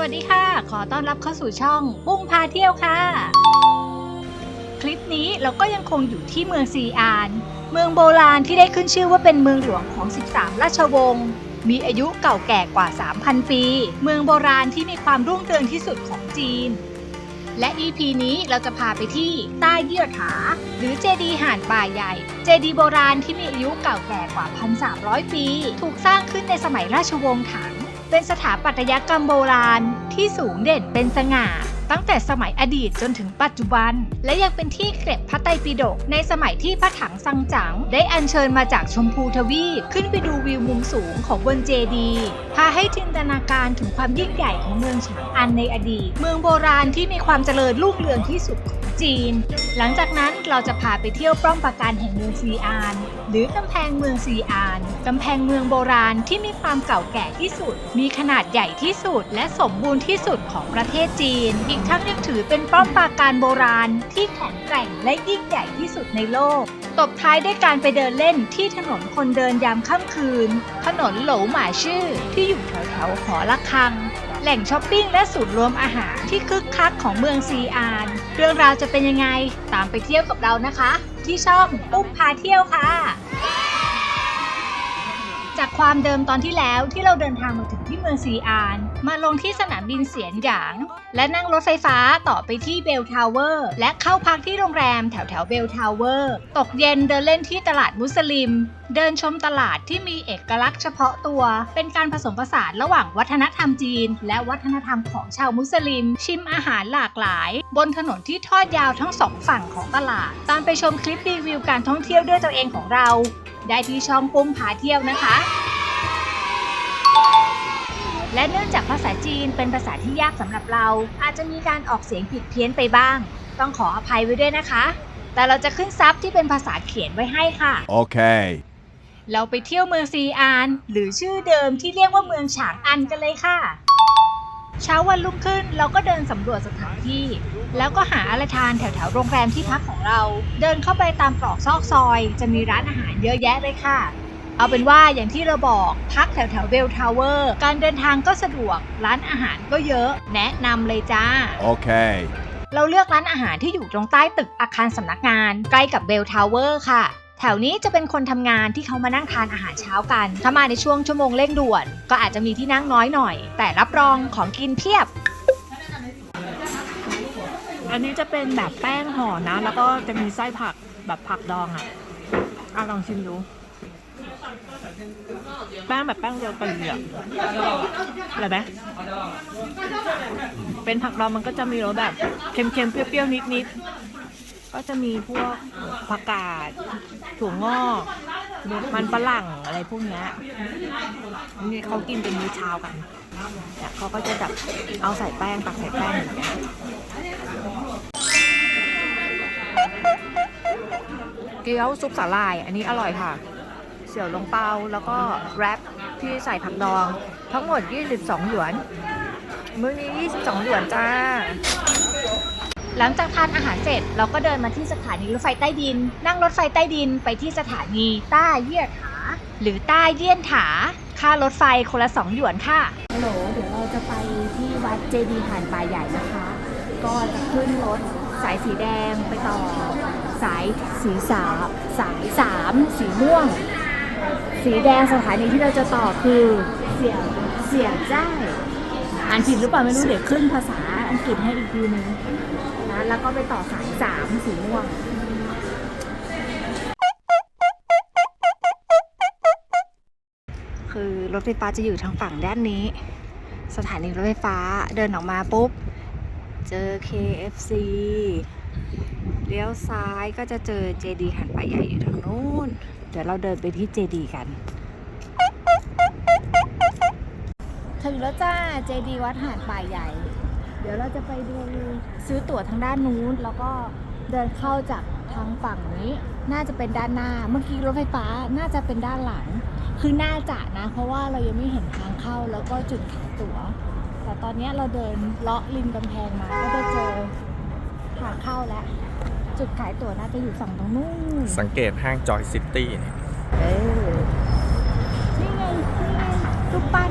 วัสดีค่ะ ขอต้อนรับเข้าสู่ช่องปุ้งพาเที่ยวค่ะ คลิปนี้เราก็ยังคงอยู่ที่เมืองซีอาน เมืองโบราณที่ได้ขึ้นชื่อว่าเป็นเมืองหลวงของ 13 ราชวงศ์ มีอายุเก่าแก่กว่า 3,000 ปี เมืองโบราณที่มีความรุ่งเรืองที่สุดของจีน และ EP นี้เราจะพาไปที่ใต้เยี่ยถา หรือเจดีห่านป่าใหญ่ เจดีโบราณที่มีอายุเก่าแก่กว่า 1,300 ปี ถูกสร้างขึ้นในสมัยราชวงศ์ถัง เป็นสถาปัตยกรรมโบราณที่สูงเด่นเป็นสง่า ตั้งแต่สมัยอดีตจนถึงปัจจุบัน และยังเป็นที่เก็บพระไตรปิฎกในสมัยที่พระถังซังจั๋งได้อัญเชิญมาจากชมพูทวีปขึ้นไปดูวิวมุมสูงของบนเจดีพาให้จินตนาการถึงความยิ่งใหญ่ของเมืองฉางอันในอดีต เมืองโบราณที่มีความเจริญรุ่งเรืองที่สุด จีน หลังจากนั้นเราจะพาไปเที่ยวป้อมปราการแห่งเมืองซีอาน หรือกำแพงเมืองซีอาน กำแพงเมืองโบราณที่มีความเก่าแก่ที่สุด มีขนาดใหญ่ที่สุด และสมบูรณ์ที่สุดของประเทศจีน อีกทั้งยังถือเป็นป้อมปราการโบราณที่แข็งแกร่งและยิ่งใหญ่ที่สุดในโลก ตบท้ายด้วยการไปเดินเล่นที่ถนนคนเดินยามค่ำคืน ถนนโหลหมาชื่อที่อยู่แถวแถวๆหอระฆัง แหล่งช้อปปิ้งและศูนย์รวมอาหารที่คึกคักของเมืองซีอาน เรื่องราวจะเป็นยังไงตามไปเที่ยวกับเรานะคะ ที่ช่องปุ๊บพาเที่ยวค่ะ จากความเดิมตอนที่แล้วที่เราเดินทางมาถึงที่เมืองซีอาน มาลงที่สนามบินเสียนหยาง และนั่งรถไฟฟ้าต่อไปที่เบลทาวเวอร์และเข้าพักที่โรงแรมแถวแถวเบลทาวเวอร์ตกเย็นเดินเล่นที่ตลาดมุสลิม เดินชมตลาดที่มีเอกลักษณ์เฉพาะตัว เป็นการผสมผสานระหว่างวัฒนธรรมจีน และวัฒนธรรมของชาวมุสลิม ชิมอาหารหลากหลาย บนถนนที่ทอดยาวทั้งสองฝั่งของตลาด ตามไปชมคลิปรีวิวการท่องเที่ยวด้วยตัวเองของเรา ได้ที่ช่องปุ้มพาเที่ยวนะคะ และเนื่องจากภาษาจีนเป็นภาษาที่ยากสำหรับเรา อาจจะมีการออกเสียงผิดเพี้ยนไปบ้าง ต้องขออภัยไว้ด้วยนะคะ แต่เราจะขึ้นซับที่เป็นภาษาเขียนไว้ให้ค่ะ Okay. เราไปเที่ยวเมืองซีอาน หรือชื่อเดิมที่เรียกว่าเมืองฉางอันกันเลยค่ะ เช้าวันรุ่งขึ้นเราก็เดินสำรวจสถานที่ แล้วก็หาอะไรทานแถวแถวๆโรงแรมที่พักของเรา เดินเข้าไปตามตรอกซอกซอย จะมีร้านอาหารเยอะแยะเลยค่ะ เอาเป็นว่าอย่างที่เราบอกพักแถวแถวเบลทาวเวอร์การเดินทางก็สะดวกร้านอาหารก็เยอะ แนะนำเลยจ้า Okay. เราเลือกร้านอาหารที่อยู่ตรงใต้ตึกอาคารสำนักงาน ใกล้กับเบลทาวเวอร์ค่ะแถวนี้จะเป็นคนทำงานที่เขามานั่งทานอาหารเช้ากัน ถ้ามาในช่วงชั่วโมงเร่งด่วน ก็อาจจะมีที่นั่งน้อยหน่อย แต่รับรองของกินเพียบ อันนี้จะเป็นแบบแป้งห่อนะ แล้วก็จะมีไส้ผักแบบผักดองอะอะลองชิมดู แป้งแบบแป้งโรตีอะอะไรไหมเป็นผักดองมันก็จะมีรสแบบ เค็มๆ เปรี้ยวๆ นิดๆ ก็จะมีพวกผักกาด ถั่วงอก มันฝรั่งอะไรพวกเนี้ยนี่เขากินเป็นมื้อเช้ากันเนี่ยเขาก็จะแบบเอาใส่แป้งตักใส่แป้งอย่างเงี้ยเกี๊ยวซุปสาหร่าย อันนี้อร่อยค่ะ เสี่ยวลงเปาแล้วก็แรปที่ใส่ผักดอง ทั้งหมด 22 หยวน มื้อนี้ 22 หยวนจ้า หลังจากทานอาหารเสร็จเราก็เดินมาที่สถานีรถไฟใต้ดิน นั่งรถไฟใต้ดินไปที่สถานีต้าเยี่ยถา หรือต้าเยี่ยนถา ค่ารถไฟคนละ 2 หยวนค่ะฮัลโหลเดี๋ยวเราจะไปที่วัดเจดีย์ผ่านป่าใหญ่นะคะ ก็จะขึ้นรถสายสีแดงไปต่อ สายสีสามสายสามสีม่วง สีแดงสถานีที่เราจะต่อคือเสียงเสียงจ้ายอ่านผิดหรือเปล่าไม่รู้เดี๋ยวขึ้นภาษาอังกฤษให้อีกทีนึงนะแล้วก็ไปต่อสายสามสีม่วงคือรถไฟฟ้าจะอยู่ทางฝั่งด้านนี้ สถานีรถไฟฟ้าเดินออกมาปุ๊บ เจอ KFC เลี้ยวซ้ายก็จะเจอเจดีหันไปใหญ่อยู่ทางนู้น เดี๋ยวเราเดินไปที่เจดีกันถึงแล้วจ้าเจดีวัดหาดป่าใหญ่ เดี๋ยวเราจะไปดูซื้อตั๋วทางด้านนู้น แล้วก็เดินเข้าจากทางฝั่งนี้ น่าจะเป็นด้านหน้า เมื่อกี้รถไฟฟ้าน่าจะเป็นด้านหลัง คือน่าจะนะ เพราะว่าเรายังไม่เห็นทางเข้าแล้วก็จุดขายตั๋ว แต่ตอนนี้เราเดินเลาะริมกำแพงมาก็จะเจอทางเข้าแล้ว จุดขายตั๋วน่าจะอยู่ฝั่งตรงนู้นสังเกตห้างจอยซิตี้เนี่ยเออนี่ไง นี่ไงรูปปั้น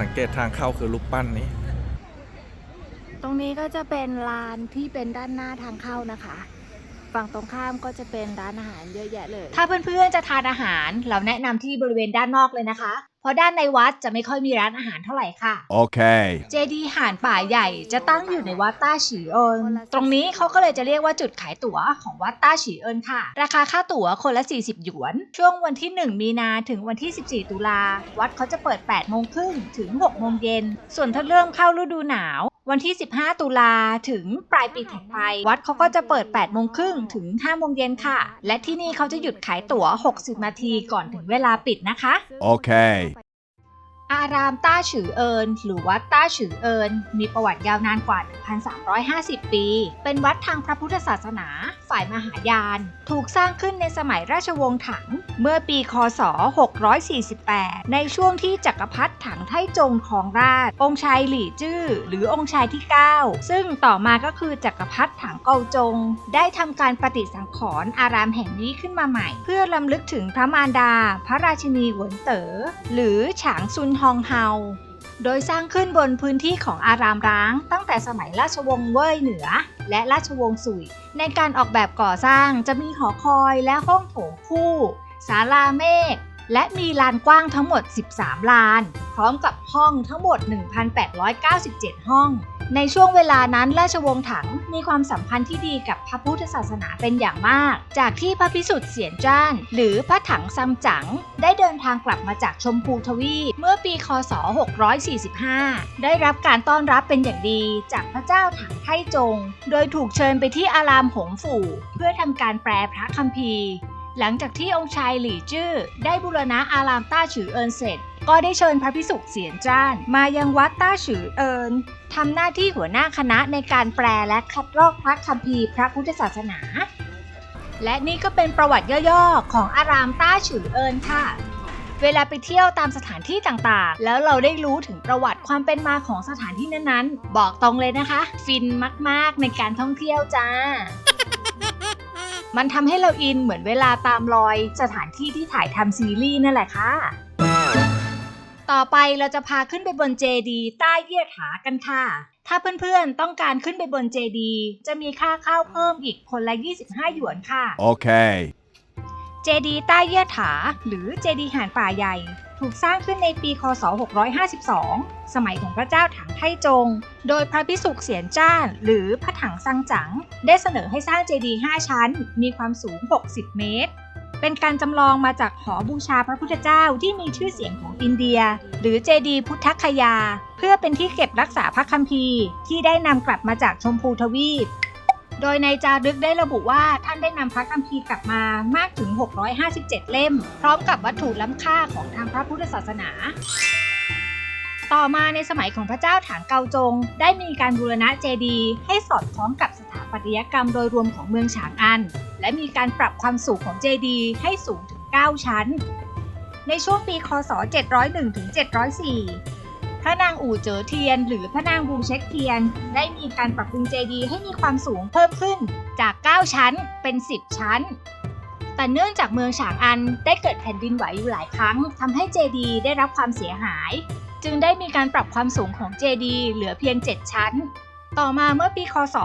สังเกตทางเข้าคือรูปปั้นนี้ ตรงนี้ก็จะเป็นลานที่เป็นด้านหน้าทางเข้านะคะ ฝั่งตรงข้ามก็จะเป็นร้านอาหารเยอะแยะเลย ถ้าเพื่อนๆจะทานอาหาร เราแนะนำที่บริเวณด้านนอกเลยนะคะ เพราะด้านในวัดจะไม่ค่อยมีร้านอาหารเท่าไหร่ค่ะ Okay. เจดีย์ห่านป่าใหญ่จะตั้งอยู่ในวัดต้าฉีเอิน ตรงนี้เขาก็เลยจะเรียกว่าจุดขายตั๋วของวัดต้าฉีเอินค่ะ ราคาค่าตั๋วคนละ 40 หยวน ช่วงวันที่ 1 มีนาถึงวันที่ 14 ตุลา วัดเขาจะเปิด 8 โมงครึ่งถึง 6 โมงเย็น ส่วนถ้าเริ่มเข้าฤดูหนาว วันที่ 15 ตุลาถึงปลายปีถัดไป วัดเขาก็จะเปิด 8 โมงครึ่งถึง 5 โมงเย็นค่ะ และที่นี่เขาจะหยุดขายตั๋ว 60 นาทีก่อนถึงเวลาปิดนะคะ Okay. อารามต้าฉือเอินหรือวัดต้าฉือเอินมีประวัติยาวนานกว่า 1,350 ปี เป็นวัดทางพระพุทธศาสนา ฝ่ายมหายาน ถูกสร้างขึ้นในสมัยราชวงศ์ถัง เมื่อปีคศ 648 ในช่วงที่จักรพรรดิถังไทจงครองราช องค์ชายหลี่จื้อหรือองค์ชายที่ 9 ซึ่งต่อมาก็คือจักรพรรดิถังเกาจง ได้ทำการปฏิสังขรณ์อารามแห่งนี้ขึ้นมาใหม่ เพื่อลำลึกถึงพระมารดา พระราชินีหวนเต๋อหรือฉางซุนฮองเฮา โดยสร้างขึ้นบนพื้นที่ของอารามร้าง ตั้งแต่สมัยราชวงศ์เว่ยเหนือ และราชวงศ์สุย ในการออกแบบก่อสร้างจะมีหอคอยและห้องโถงคู่ศาลาเมฆและมีลานกว้างทั้งหมด 13 ลาน พร้อมกับห้องทั้งหมด 1,897 ห้อง ในช่วงเวลานั้นราชวงศ์ถังมีความสัมพันธ์ที่ดีกับพระพุทธศาสนาเป็นอย่างมาก จากที่พระพิสุทธิ์เสียนจ้าน หรือพระถังซัมจั๋งได้เดินทางกลับมาจากชมพูทวีปเมื่อปีคศ 645 ได้รับการต้อนรับเป็นอย่างดีจากพระเจ้าถังไทจง โดยถูกเชิญไปที่อารามหงฝู่ เพื่อทำการแปลพระคัมภีร์หลังจากที่องค์ชายหลี่จื้อได้บูรณะอารามต้าฉือเอินเสร็จ ก็ได้เชิญพระพิสุกเสียนจ้าน มายังวัดต้าฉือเอินทำหน้าที่หัวหน้าคณะในการแปลและคัดลอกพระคัมภีร์พระพุทธศาสนา และนี่ก็เป็นประวัติย่อๆ ของอารามต้าฉือเอินค่ะ เวลาไปเที่ยวตามสถานที่ต่างๆ แล้วเราได้รู้ถึงประวัติความเป็นมาของสถานที่นั้นๆ บอกตรงเลยนะคะ ฟินมากๆในการท่องเที่ยวจ้ามันทำให้เราอินเหมือนเวลาตามรอยสถานที่ที่ถ่ายทำซีรีส์นั่นแหละค่ะ ต่อไปเราจะพาขึ้นไปบนเจดีใต้เยี่ยถากันค่ะ ถ้าเพื่อนๆต้องการขึ้นไปบนเจดีจะมีค่าเข้าเพิ่มอีกคนละ 25 หยวนค่ะ Okay. เจดีย์ใต้เยี่ยถา หรือเจดีย์หานป่าใหญ่ ถูกสร้างขึ้นในปีคศ 652 สมัยของพระเจ้าถังไทจง โดยพระพิสุกเสียนจ้าน หรือพระถังซังจั๋งได้เสนอให้สร้างเจดีย์5ชั้น มีความสูง 60 เมตร เป็นการจำลองมาจากหอบูชาพระพุทธเจ้าที่มีชื่อเสียงของอินเดีย หรือเจดีพุทธคยา เพื่อเป็นที่เก็บรักษาพระคัมภีร์ ที่ได้นำกลับมาจากชมพูทวีป โดยในจารึกได้ระบุว่าท่านได้นำพระคัมภีร์กลับมามากถึง 657 เล่ม พร้อมกับวัตถุล้ำค่าของทางพระพุทธศาสนาต่อมาในสมัยของพระเจ้าถางเกาจง ได้มีการบูรณะเจดีย์ให้สอดคล้องกับส ปัตยกรรมโดยรวมของเมืองฉางอัน และมีการปรับความสูงของเจดีย์ให้สูงถึง 9 ชั้น ในช่วงปีคศ 701ถึง704 พระนางอู่เจ๋อเทียน หรือพระนางบูเช็คเทียน ได้มีการปรับปรุงเจดีย์ให้มีความสูงเพิ่มขึ้นจาก 9 ชั้นเป็น 10 ชั้น แต่เนื่องจากเมืองฉางอันได้เกิดแผ่นดินไหวอยู่หลายครั้งทำให้เจดีย์ได้รับความเสียหาย จึงได้มีการปรับความสูงของเจดีย์เหลือเพียง 7 ชั้น ต่อมาเมื่อปีคศ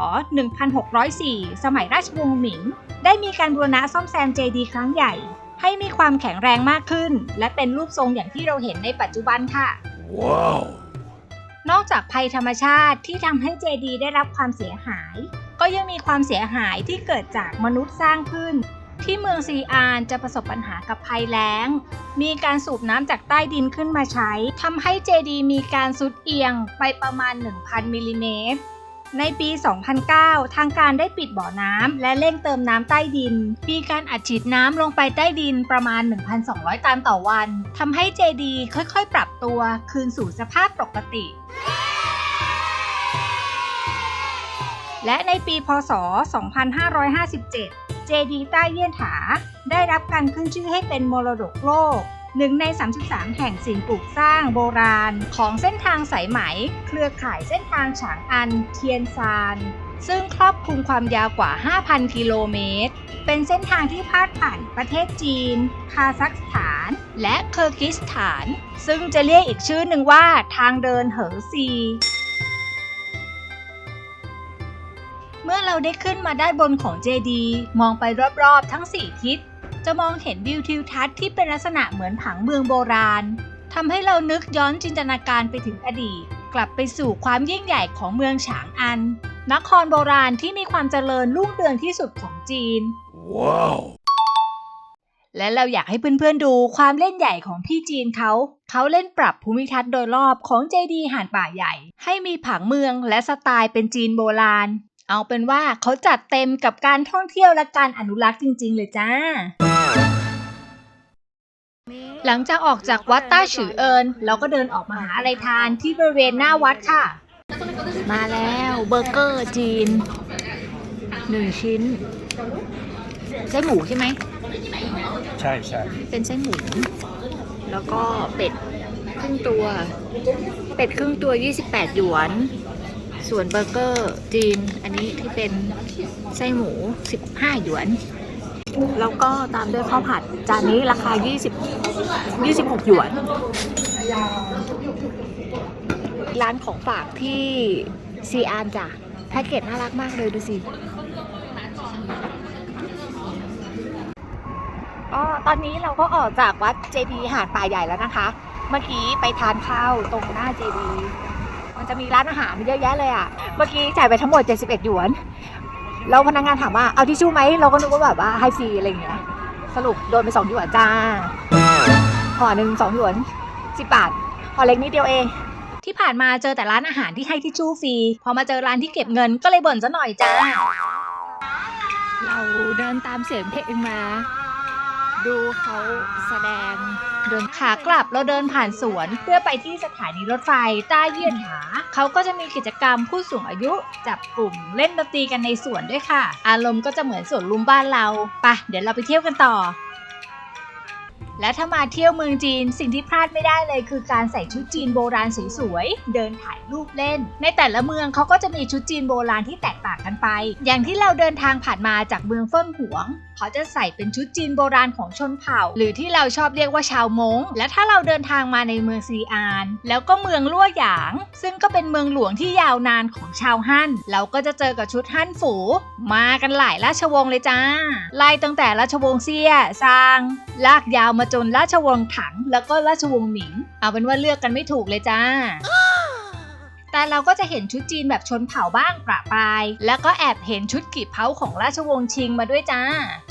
1604 สมัยราชวงศ์หมิง ได้มีการบูรณะซ่อมแซมเจดีย์ครั้งใหญ่ ให้มีความแข็งแรงมากขึ้น และเป็นรูปทรงอย่างที่เราเห็นในปัจจุบันค่ะ Wow. นอกจากภัยธรรมชาติที่ทำให้เจดีย์ได้รับความเสียหาย ก็ยังมีความเสียหายที่เกิดจากมนุษย์สร้างขึ้น ที่เมืองซีอานจะประสบปัญหากับภัยแล้ง มีการสูบน้ำจากใต้ดินขึ้นมาใช้ทำให้เจดีย์มีการสุดเอียงไปประมาณ 1,000มิลลิเมตร ในปี 2009 ทางการได้ปิดบ่อน้ำและเร่งเติมน้ำใต้ดิน มีการอัดฉีดน้ำลงไปใต้ดินประมาณ 1,200 ตันต่อวัน ทำให้เจดีย์ค่อยๆ ปรับตัวคืนสู่สภาพปกติ และในปี พศ 2557 เจดีใต้เยี่ยนถา ได้รับการขึ้นชื่อให้เป็นมรดกโลก หนึ่งใน 33 แห่งสิ่งปลูกสร้างโบราณ ของเส้นทางสายไหม เครือข่ายเส้นทางฉางอันเทียนซาน ซึ่งครอบคลุมความยาวกว่า 5,000 กิโลเมตร เป็นเส้นทางที่พาดผ่านประเทศจีน คาซัคสถาน และเคอร์กิสถาน ซึ่งจะเรียกอีกชื่อหนึ่งว่าทางเดินเหอซีเมื่อเราได้ขึ้นมาด้านบนของเจดี มองไปรอบๆ ทั้ง 4 ทิศ จะมองเห็นวิวทิวทัศน์ที่เป็นลักษณะเหมือนผังเมืองโบราณทำให้เรานึกย้อนจินตนาการไปถึงอดีต กลับไปสู่ความยิ่งใหญ่ของเมืองฉางอัน นครโบราณที่มีความเจริญรุ่งเรืองที่สุดของจีน ว้าว และเราอยากให้เพื่อนๆดูความเล่นใหญ่ของพี่จีนเขา เขาเล่นปรับภูมิทัศน์โดยรอบของเจดีย์หาดป่าใหญ่ ให้มีผังเมืองและสไตล์เป็นจีนโบราณ เอาเป็นว่าเขาจัดเต็มกับการท่องเที่ยวและการอนุรักษ์จริง ๆ เลยจ้า หลังจากออกจากวัดต้าฉือเอินเราก็เดินออกมาหาอะไรทานที่บริเวณหน้าวัดค่ะ มาแล้วเบอร์เกอร์จีนหนึ่งชิ้นไส้หมูใช่ไหม ใช่ใช่เป็นไส้หมู แล้วก็เป็ดครึ่งตัว เป็ดครึ่งตัว 28 หยวน ส่วนเบอร์เกอร์จีน อันนี้ที่เป็นไส้หมู 15 หยวน แล้วก็ตามด้วยข้าวผัด จานนี้ราคา 20 26 หยวน ร้านของฝากที่ซีอานจ้ะแพ็กเกจน่ารักมากเลยดูสิก็ตอนนี้เราก็ออกจากวัดเจดีย์หาดป่าใหญ่แล้วนะคะ เมื่อกี้ไปทานข้าวตรงหน้าเจดีย์มันจะมีร้านอาหารเยอะแยะเลยอะ่ะ เมื่อกี้จ่ายไปทั้งหมด 71 หยวน แล้วพนักงานถามว่าเอาทิชชู่ไหมเราก็นึกว่าแบบว่าให้ฟรีอะไรอย่างเงี้ยสรุปโดนไป2หยวนจ้าห่อหนึ่งสองหยวน10บาทห่อเล็กนิดเดียวเองที่ผ่านมาเจอแต่ร้านอาหารที่ให้ทิชชู่ฟรีพอมาเจอร้านที่เก็บเงินก็เลยบ่นซะหน่อยจ้า เราเดินตามเสียงเพลงมา ดูเขาแสดง เดินขากลับเราเดินผ่านสวน เพื่อไปที่สถานีรถไฟใต้เยี่ยนหาเขาก็จะมีกิจกรรมผู้สูงอายุ จับกลุ่มเล่นดนตรีกันในสวนด้วยค่ะ อารมณ์ก็จะเหมือนสวนลุมบ้านเราไปะเดี๋ยวเราไปเที่ยวกันต่อ และถ้ามาเที่ยวเมืองจีนสิ่งที่พลาดไม่ได้เลยคือการใส่ชุดจีนโบราณสวยๆเดินถ่ายรูปเล่น ในแต่ละเมืองเขาก็จะมีชุดจีนโบราณที่แตกต่างกันไป อย่างที่เราเดินทางผ่านมาจากเมืองเฟิ่นหวงเขาจะใส่เป็นชุดจีนโบราณของชนเผ่า หรือที่เราชอบเรียกว่าชาวมงและถ้าเราเดินทางมาในเมืองซีอาน แล้วก็เมืองลั่วหยาง ซึ่งก็เป็นเมืองหลวงที่ยาวนานของชาวฮั่นเราก็จะเจอกับชุดฮั่นฝู มากันหลายราชวงศ์เลยจ้า ไล่ตั้งแต่ราชวงศ์เซี่ยซาง ลากยาวมาจนราชวงศ์ถัง แล้วก็ราชวงศ์หมิง เอาเป็นว่าเลือกกันไม่ถูกเลยจ้า แต่เราก็จะเห็นชุดจีนแบบชนเผ่าบ้างประปราย แล้วก็แอบเห็นชุดกีบเผาของราชวงศ์ชิงมาด้วยจ้า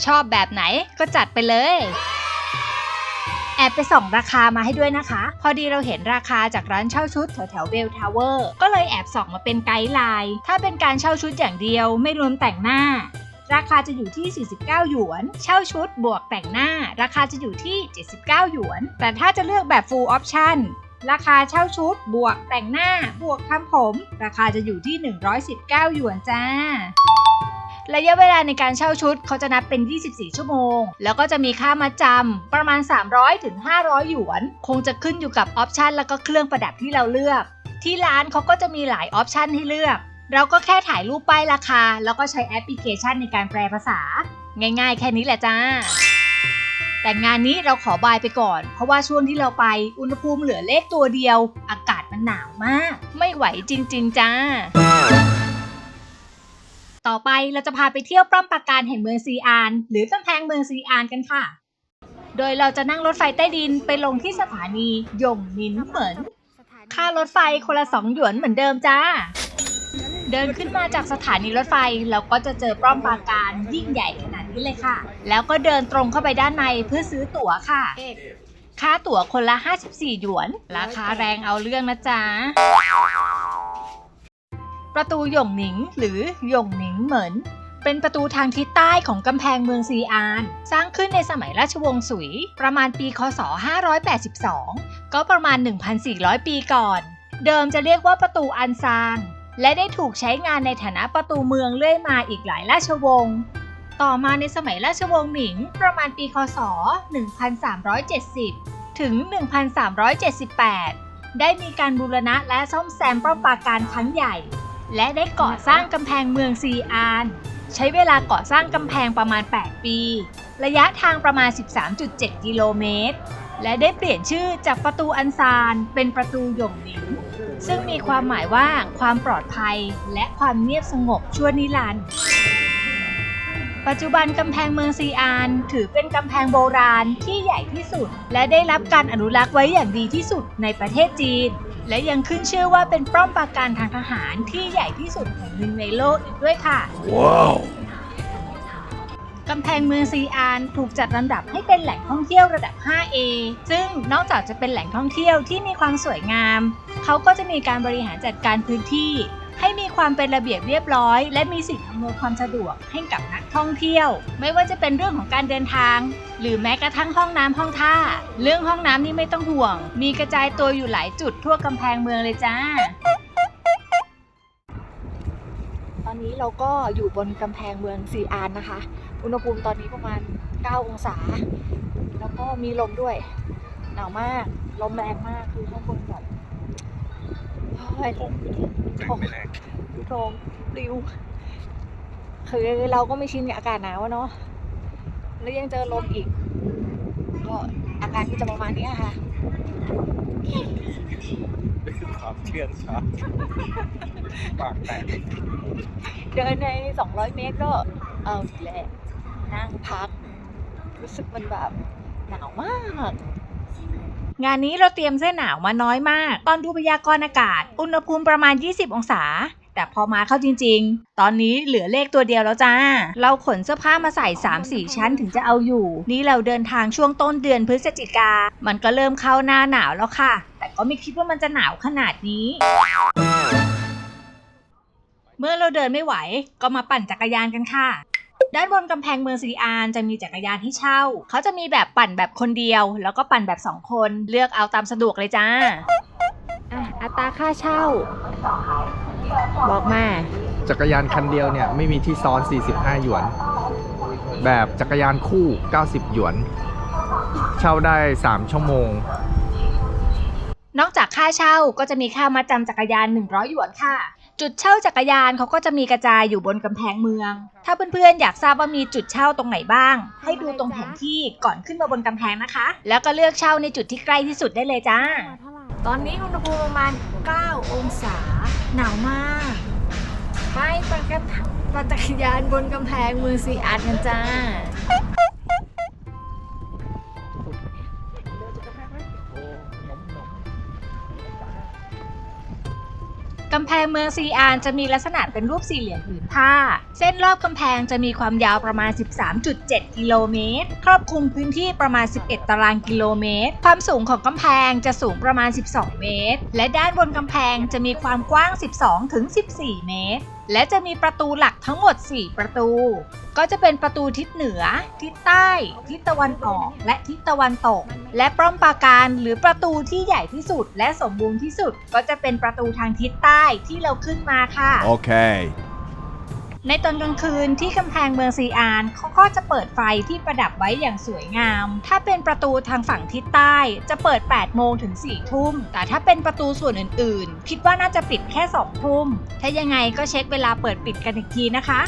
ชอบแบบไหนก็จัดไปเลยแอบไปส่องราคามาให้ด้วยนะคะ พอดีเราเห็นราคาจากร้านเช่าชุดแถวแถวเบลทาวเวอร์ก็เลยแอบส่องมาเป็นไกด์ไลน์ถ้าเป็นการเช่าชุดอย่างเดียวไม่รวมแต่งหน้า ราคาจะอยู่ที่ 49 หยวน เช่าชุดบวกแต่งหน้า ราคาจะอยู่ที่ 79 หยวน แต่ถ้าจะเลือกแบบ full option ราคาเช่าชุด บวกแต่งหน้า บวกทำผม ราคาจะอยู่ที่ 119 หยวนจ้าระยะเวลาในการเช่าชุดเขาจะนับเป็น 24 ชั่วโมง แล้วก็จะมีค่ามาจำประมาณ 300ถึง500 หยวน คงจะขึ้นอยู่กับออปชันแล้วก็เครื่องประดับที่เราเลือก ที่ร้านเขาก็จะมีหลายออปชันให้เลือก เราก็แค่ถ่ายรูปป้ายราคา แล้วก็ใช้แอปพลิเคชันในการแปลภาษา ง่ายๆ แค่นี้แหละจ้า แต่งานนี้เราขอบายไปก่อน เพราะว่าช่วงที่เราไปอุณหภูมิเหลือเลขตัวเดียว อากาศมันหนาวมาก ไม่ไหวจริง ๆ จ้า ต่อไปเราจะพาไปเที่ยวปล้ำปราการแห่งเมืองซีอาน หรือกำแพงเมืองซีอานกันค่ะ โดยเราจะนั่งรถไฟใต้ดินไปลงที่สถานีหยงนินเหมินค่ารถไฟคนละสองหยวนเหมือนเดิมจ้า เดินขึ้นมาจากสถานีรถไฟเราก็จะเจอป้อมปราการยิ่งใหญ่ขนาด นี้เลยค่ะ แล้วก็เดินตรงเข้าไปด้านในเพื่อซื้อตั๋วค่ะ ค่าตั๋วคนละ 54 หยวน ราคาแรงเอาเรื่องนะจ๊ะ ประตูหยงหนิงหรือหยงหนิงเหมินเป็นประตูทางทิศใต้ของกำแพงเมืองซีอาน สร้างขึ้นในสมัยราชวงศ์สุย ประมาณปี คศ 582 ก็ประมาณ 1,400 ปีก่อน เดิมจะเรียกว่าประตูอันซาง และได้ถูกใช้งานในฐานะประตูเมืองเรื่อยมาอีกหลายราชวงศ์ ต่อมาในสมัยราชวงศ์หมิง ประมาณปีคศ 1370 ถึง 1378 ได้มีการบูรณะและซ่อมแซมป้อมปราการครั้งใหญ่ และได้ก่อสร้างกำแพงเมืองซีอาน ใช้เวลาก่อสร้างกำแพงประมาณ 8 ปี ระยะทางประมาณ 13.7 กิโลเมตร และได้เปลี่ยนชื่อจากประตูอันซานเป็นประตูหยงหนิงซึ่งมีความหมายว่าความปลอดภัยและความเงียบสงบชั่วนิรันดร์ ปัจจุบันกำแพงเมืองซีอานถือเป็นกำแพงโบราณที่ใหญ่ที่สุด และได้รับการอนุรักษ์ไว้อย่างดีที่สุดในประเทศจีน และยังขึ้นชื่อว่าเป็นป้อมปราการทางทหารที่ใหญ่ที่สุดแห่งหนึ่งในโลกอีกด้วยค่ะ Wow. กำแพงเมืองซีอานถูกจัดลำดับให้เป็นแหล่งท่องเที่ยวระดับ 5A ซึ่งนอกจากจะเป็นแหล่งท่องเที่ยวที่มีความสวยงาม เขาก็จะมีการบริหารจัดการพื้นที่ ให้มีความเป็นระเบียบเรียบร้อย และมีสิ่งอำนวยความสะดวกให้กับนักท่องเที่ยว ไม่ว่าจะเป็นเรื่องของการเดินทาง หรือแม้กระทั่งห้องน้ำห้องท่า เรื่องห้องน้ำนี่ไม่ต้องห่วง มีกระจายตัวอยู่หลายจุดทั่วกำแพงเมืองเลยจ้าตอนนี้เราก็อยู่บนกำแพงเมืองซีอานนะคะ อุณหภูมิตอนนี้ประมาณ 9 องศา แล้วก็มีลมด้วย หนาวมาก ลมแรงมาก คือข้างบน อ้ยไม่แรงดูโทมปลิวคือเราก็ไม่ชินกับอากาศหนาวอะเนาะแล้วยังเจอลมอีก ก็อาการก็จะประมาณเนี้ยค่ะความเชื่องช้าปากแตกเดินใน 200 เมตรก็เอาอีกแล้วนั่งพัก รู้สึกมันแบบหนาวมาก งานนี้เราเตรียมเสื้อหนาวมาน้อยมาก ตอนดูพยากรณ์อากาศ อุณหภูมิประมาณ 20 องศา แต่พอมาเข้าจริง ๆ ตอนนี้เหลือเลขตัวเดียวแล้วจ้า เราขนเสื้อผ้ามาใส่ 3-4 ชั้นถึงจะเอาอยู่ นี่เราเดินทางช่วงต้นเดือนพฤศจิกา มันก็เริ่มเข้าหน้าหนาวแล้วค่ะ แต่ก็ไม่คิดว่ามันจะหนาวขนาดนี้เมื่อเราเดินไม่ไหวก็มาปั่นจักรยานกันค่ะ ด้านบนกำแพงเมืองซีอานจะมีจักรยานให้เช่า เขาจะมีแบบปั่นแบบคนเดียว แล้วก็ปั่นแบบ 2 คนเลือกเอาตามสะดวกเลยจ้า อะอัตราค่าเช่า บอกมา จักรยานคันเดียวเนี่ยไม่มีที่ซ้อน 45 หยวน แบบจักรยานคู่ 90 หยวน เช่าได้ 3 ชั่วโมง นอกจากค่าเช่าก็จะมีค่ามาจำจักรยาน 100 หยวนค่ะ จุดเช่าจักรยานเขาก็จะมีกระจายอยู่บนกำแพงเมือง ถ้าเพื่อนๆอยากทราบว่ามีจุดเช่าตรงไหนบ้าง ให้ดูตรงแผนที่ก่อนขึ้นมาบนกำแพงนะคะ แล้วก็เลือกเช่าในจุดที่ใกล้ที่สุดได้เลยจ้า ตอนนี้อุณหภูมิประมาณ 9 องศา หนาวมาก ไปปั่นกันปั่นจักรยานบนกำแพงเมืองซีอัดกันจ้า กำแพงเมืองซีอานจะมีลักษณะเป็นรูปสี่เหลี่ยมผืนผ้า เส้นรอบกำแพงจะมีความยาวประมาณ 13.7 กิโลเมตร ครอบคลุมพื้นที่ประมาณ 11 ตารางกิโลเมตร ความสูงของกำแพงจะสูงประมาณ 12 เมตร และด้านบนกำแพงจะมีความกว้าง 12-14 เมตรและจะมีประตูหลักทั้งหมด 4 ประตู ก็จะเป็นประตูทิศเหนือ ทิศใต้ ทิศตะวันออก และทิศตะวันตก และป้อมปราการหรือประตูที่ใหญ่ที่สุด และสมบูรณ์ที่สุด ก็จะเป็นประตูทางทิศใต้ที่เราขึ้นมาค่ะ Okay. ในตอนกลางคืนที่กำแพงเมืองซีอานเขาก็จะเปิดไฟที่ประดับไว้อย่างสวยงาม ถ้าเป็นประตูทางฝั่งทิศใต้จะเปิด 8 โมงถึง 4 ทุ่ม แต่ถ้าเป็นประตูส่วนอื่นๆ คิดว่าน่าจะปิดแค่ 2 ทุ่ม ถ้ายังไงก็เช็คเวลาเปิดปิดกันอีกทีนะคะ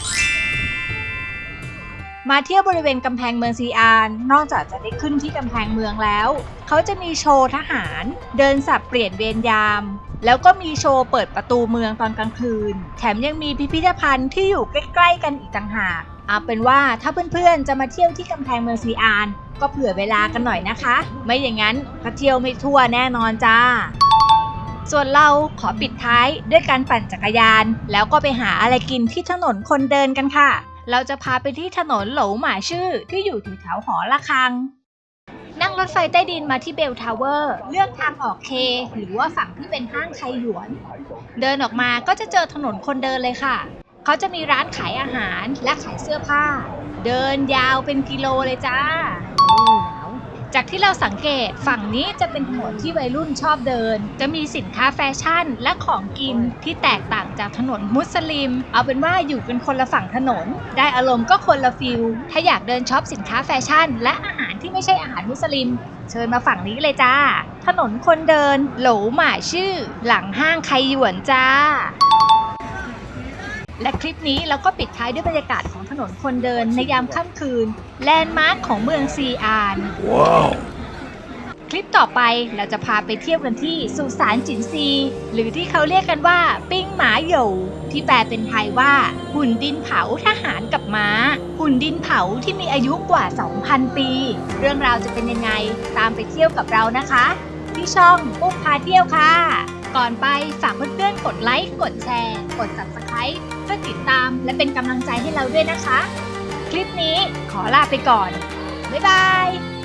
มาเที่ยวบริเวณกำแพงเมืองซีอาน นอกจากจะได้ขึ้นที่กำแพงเมืองแล้ว เขาจะมีโชว์ทหาร เดินสับเปลี่ยนเวรยาม แล้วก็มีโชว์เปิดประตูเมืองตอนกลางคืน แถมยังมีพิพิธภัณฑ์ที่อยู่ใกล้ๆกันอีกต่างหากเอาเป็นว่าถ้าเพื่อนๆจะมาเที่ยวที่กำแพงเมืองซีอาน ก็เผื่อเวลากันหน่อยนะคะ ไม่อย่างนั้นก็เที่ยวไม่ทั่วแน่นอนจ้า ส่วนเราขอปิดท้ายด้วยการปั่นจักรยาน แล้วก็ไปหาอะไรกินที่ถนนคนเดินกันค่ะ เราจะพาไปที่ถนนโหลหมาชื่อที่อยู่แถวหอระฆัง นั่งรถไฟใต้ดินมาที่เบลทาวเวอร์ เลือกทางออกเค หรือว่าฝั่งที่เป็นห้างไทยหยวน เดินออกมาก็จะเจอถนนคนเดินเลยค่ะ เขาจะมีร้านขายอาหารและขายเสื้อผ้า เดินยาวเป็นกิโลเลยจ้า จากที่เราสังเกตฝั่งนี้จะเป็นถนนที่วัยรุ่นชอบเดิน จะมีสินค้าแฟชั่น และของกินที่แตกต่างจากถนนมุสลิม เอาเป็นว่าอยู่กันคนละฝั่งถนน ได้อารมณ์ก็คนละฟิลถ้าอยากเดินช็อปสินค้าแฟชั่น และอาหารที่ไม่ใช่อาหารมุสลิม เชิญมาฝั่งนี้เลยจ้า ถนนคนเดิน โหลหม่าชื่อ หลังห้างไคหยวนจ้า และคลิปนี้เราก็ปิดท้ายด้วยบรรยากาศของถนนคนเดินในยามค่ำคืน แลนด์มาร์คของเมืองซีอาน Wow. ลิปต่อไปเราจะพาไปเที่ยวกันที่สุสานจินซี หรือที่เขาเรียกกันว่า ปิ้งหมาโหยวที่แปลเป็นไทยว่า หุ่นดินเผาทหารกับม้า หุ่นดินเผาที่มีอายุกว่า 2,000 ปี เรื่องราวจะเป็นยังไงตามไปเที่ยวกับเรานะคะ ที่ช่องปุ๊กพาเที่ยวค่ะก่อนไปฝากเพื่อนๆ กดไลค์ กดแชร์ กด subscribe เพื่อติดตามและเป็นกำลังใจให้เราด้วยนะคะ คลิปนี้ขอลาไปก่อน บ๊ายบาย